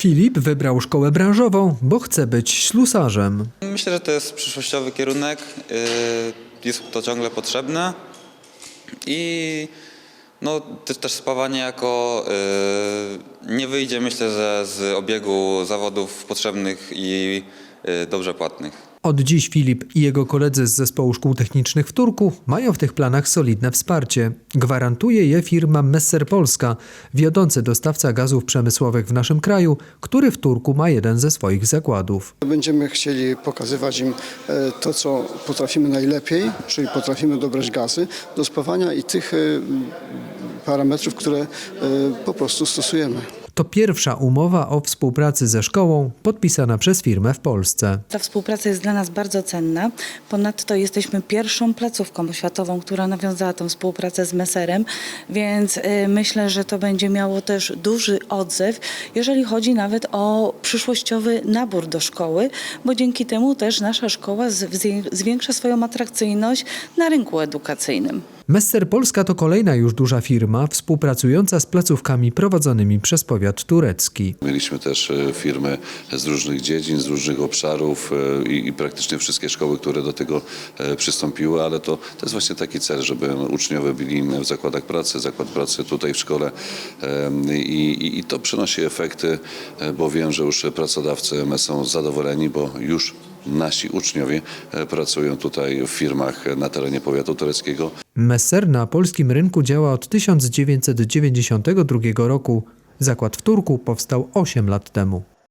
Filip wybrał szkołę branżową, bo chce być ślusarzem. Myślę, że to jest przyszłościowy kierunek. yy, Jest to ciągle potrzebne. I no, też, spawanie jako yy, nie wyjdzie, myślę, że z obiegu zawodów potrzebnych i yy, dobrze płatnych. Od dziś Filip i jego koledzy z zespołu szkół technicznych w Turku mają w tych planach solidne wsparcie. Gwarantuje je firma Messer Polska, wiodący dostawca gazów przemysłowych w naszym kraju, który w Turku ma jeden ze swoich zakładów. Będziemy chcieli pokazywać im e, to, co potrafimy najlepiej, czyli potrafimy dobrać gazy do spawania i tych e, parametrów, które e, po prostu stosujemy. To pierwsza umowa o współpracy ze szkołą podpisana przez firmę w Polsce. Ta współpraca jest dla nas bardzo cenna. Ponadto jesteśmy pierwszą placówką oświatową, która nawiązała tę współpracę z Meserem, więc y, myślę, że to będzie miało też duży odzew, jeżeli chodzi nawet o przyszłościowy nabór do szkoły, bo dzięki temu też nasza szkoła zwiększa swoją atrakcyjność na rynku edukacyjnym. Messer Polska to kolejna już duża firma współpracująca z placówkami prowadzonymi przez powiat turecki. Mieliśmy też e, firmy z różnych dziedzin, z różnych obszarów e, i, i praktycznie wszystkie szkoły, które do tego e, przystąpiły, ale to, to jest właśnie taki cel, żeby uczniowie byli w zakładach pracy, zakład pracy tutaj w szkole i, i, i to przynosi efekty, bo wiem, że już pracodawcy są zadowoleni, bo już nasi uczniowie e, pracują tutaj w firmach na terenie powiatu tureckiego. Messer na polskim rynku działa od 1992 roku. Zakład w Turku powstał 8 lat temu.